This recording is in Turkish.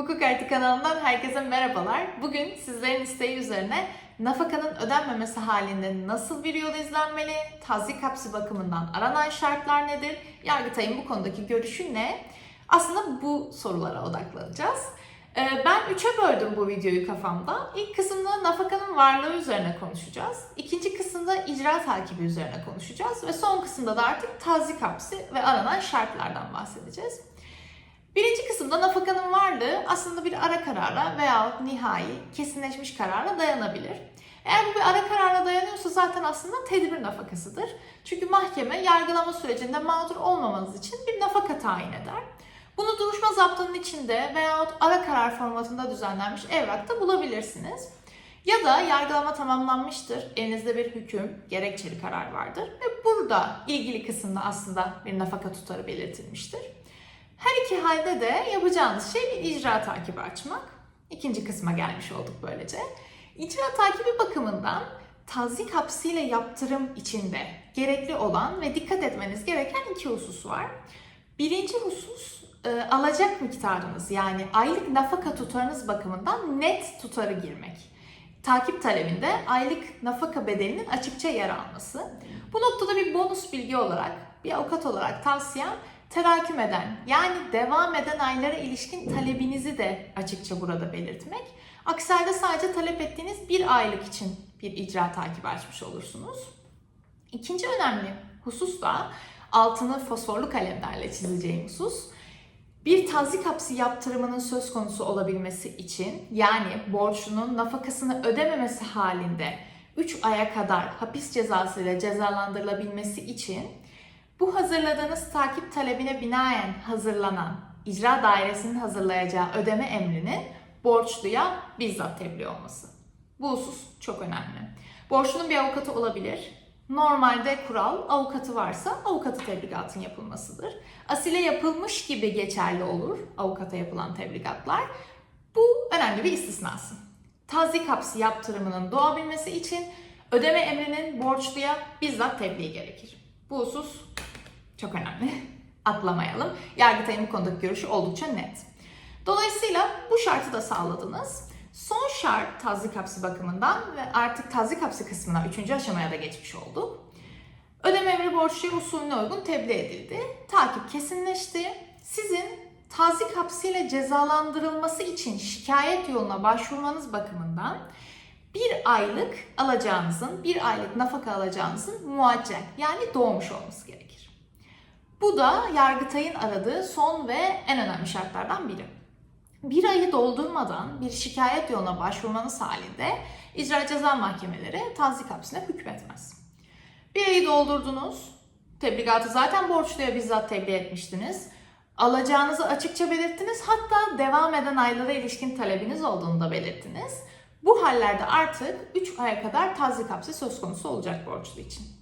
Hukuk Artı kanalından herkese merhabalar. Bugün sizlerin isteği üzerine nafakanın ödenmemesi halinde nasıl bir yol izlenmeli, tazik hapsi bakımından aranan şartlar nedir, Yargıtay'ın bu konudaki görüşü ne? Aslında bu sorulara odaklanacağız. Ee, Ben üçe böldüm bu videoyu kafamda. İlk kısımda nafakanın varlığı üzerine konuşacağız. İkinci kısımda icra takibi üzerine konuşacağız. Ve son kısımda da artık tazik hapsi ve aranan şartlardan bahsedeceğiz. Birinci kısımda nafakanın varlığı aslında bir ara karara veya nihai, kesinleşmiş karara dayanabilir. Eğer bu bir ara karara dayanıyorsa zaten aslında tedbir nafakasıdır. Çünkü mahkeme yargılama sürecinde mağdur olmamanız için bir nafaka tayin eder. Bunu duruşma zaptının içinde veyahut ara karar formatında düzenlenmiş evrakta bulabilirsiniz. Ya da yargılama tamamlanmıştır, elinizde bir hüküm, gerekçeli karar vardır ve burada ilgili kısımda aslında bir nafaka tutarı belirtilmiştir. Her iki halde de yapacağınız şey bir icra takibi açmak. İkinci kısma gelmiş olduk böylece. İcra takibi bakımından tazik hapsiyle yaptırım içinde gerekli olan ve dikkat etmeniz gereken iki husus var. Birinci husus e, alacak miktarınız yani aylık nafaka tutarınız bakımından net tutarı girmek. Takip talebinde aylık nafaka bedelinin açıkça yer alması. Bu noktada bir bonus bilgi olarak, bir avukat olarak tavsiyem teraküm eden yani devam eden aylara ilişkin talebinizi de açıkça burada belirtmek. Aksi halde sadece talep ettiğiniz bir aylık için bir icra takibi açmış olursunuz. İkinci önemli husus da altını fosforlu kalemlerle çizeceğim husus. Bir tazik hapsi yaptırımının söz konusu olabilmesi için yani borçlunun nafakasını ödememesi halinde 3 aya kadar hapis cezası ile cezalandırılabilmesi için bu hazırladığınız takip talebine binaen hazırlanan icra dairesinin hazırlayacağı ödeme emrinin borçluya bizzat tebliğ olması. Bu husus çok önemli. Borçlunun bir avukatı olabilir. Normalde kural avukatı varsa avukatı tebligatın yapılmasıdır. Asile yapılmış gibi geçerli olur avukata yapılan tebligatlar. Bu önemli bir istisnası. Tazik hapsi yaptırımının doğabilmesi için ödeme emrinin borçluya bizzat tebliği gerekir. Bu husus çok önemli. Atlamayalım. Yargıtay'ın bu konudaki görüşü oldukça net. Dolayısıyla bu şartı da sağladınız. Son şart tazik hapsi bakımından ve artık tazik hapsi kısmına üçüncü aşamaya da geçmiş olduk. Ödeme emri borçluya usulüne uygun tebliğ edildi. Takip kesinleşti. Sizin tazik hapsiyle cezalandırılması için şikayet yoluna başvurmanız bakımından bir aylık alacağınızın, bir aylık nafaka alacağınızın muaccel yani doğmuş olması gerekir. Bu da Yargıtay'ın aradığı son ve en önemli şartlardan biri. Bir ayı doldurmadan bir şikayet yoluna başvurmanız halinde icra ceza mahkemeleri tazik hapsine hükmetmez. Bir ayı doldurdunuz, tebligatı zaten borçluya bizzat tebliğ etmiştiniz. Alacağınızı açıkça belirttiniz, hatta devam eden aylara ilişkin talebiniz olduğunu da belirttiniz. Bu hallerde artık 3 aya kadar tazik hapsi söz konusu olacak borçlu için.